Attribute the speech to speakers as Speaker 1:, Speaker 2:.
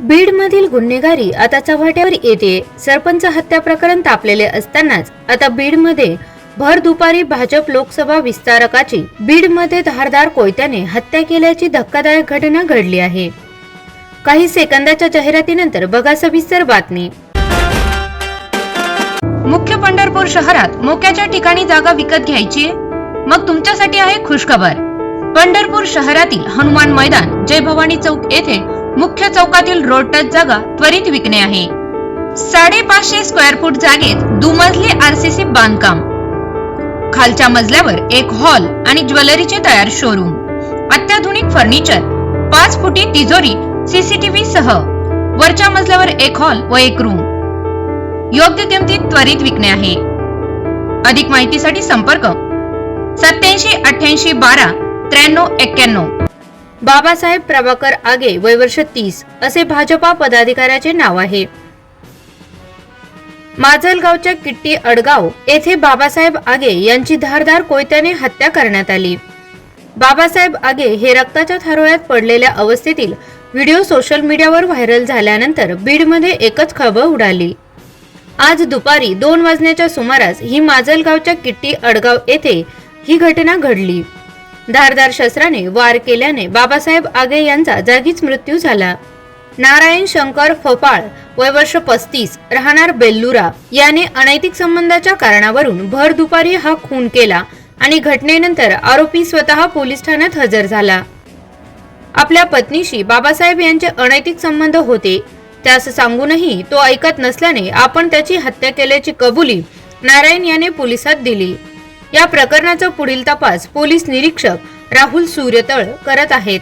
Speaker 1: बीडमधील गुन्हेगारी आता चव्हाट्यावर येते. सरपंच हत्या प्रकरण तापलेले असतानाच आता बीडमध्ये भर दुपारी भाजप लोकसभा विस्तारकाची बीडमध्ये धारदार कोयत्याने हत्या केल्याची धक्कादायक घटना घडली आहे. काही सेकंदाच्या जाहिरातीनंतर बघा सविस्तर बातमी.
Speaker 2: मुख्य पंढरपूर शहरात मोक्याच्या ठिकाणी जागा विकत घ्यायची मग तुमच्यासाठी आहे खुशखबर. पंढरपूर शहरातील हनुमान मैदान जय भवानी चौक येथे मुख्य चौकातील रोड टच जागा त्वरित विकणे आहे. साडेपाचशे स्क्वेअर फूट जागेत दुमजली आरसीसी बांधकाम. खालच्या मजल्यावर एक हॉल आणि ज्वेलरीचे तयार शोरूम अत्याधुनिक फर्निचर पाच फुटी तिजोरी सीसीटीव्ही सह. वरच्या मजल्यावर एक हॉल व एक रूम योग्य किमतीत त्वरित विकणे आहे. अधिक माहितीसाठी संपर्क सत्याऐंशी अठ्ठ्याऐंशी बारा त्र्याण्णव एक्क्याण्णव.
Speaker 1: बाबासाहेब प्रभाकर आगे वय वर्ष तीस असे भाजपा पदाधिकाऱ्याचे नाव आहे. माजलगावच्या किट्टी अडगाव येथे बाबासाहेब आगे यांची धारदार कोयत्याने हत्या करण्यात आली. बाबासाहेब आगे हे रक्ताच्या थारोळ्यात पडलेल्या अवस्थेतील व्हिडिओ सोशल मीडियावर व्हायरल झाल्यानंतर बीडमध्ये एकच खळबळ उडाली. आज दुपारी दोन वाजण्याच्या सुमारास ही माजलगावच्या किट्टी अडगाव येथे ही घटना घडली. धारदार शस्त्राने वार केल्याने बाबासाहेब आगे यांचा जागीच मृत्यू झाला. नारायण शंकर फपाळ वय वर्ष पस्तीस राहणार बेल्लुरा. याने अनैतिक संबंधाच्या कारणावरून भर दुपारी हा खून केला आणि घटनेनंतर आरोपी स्वतः पोलीस ठाण्यात हजर झाला. आपल्या पत्नीशी बाबासाहेब यांचे अनैतिक संबंध होते. त्यास सांगूनही तो ऐकत नसल्याने आपण त्याची हत्या केल्याची कबुली नारायण याने पोलिसात दिली. या प्रकरणाचा पुढील तपास पोलीस निरीक्षक राहुल सूर्यतळ करत आहेत.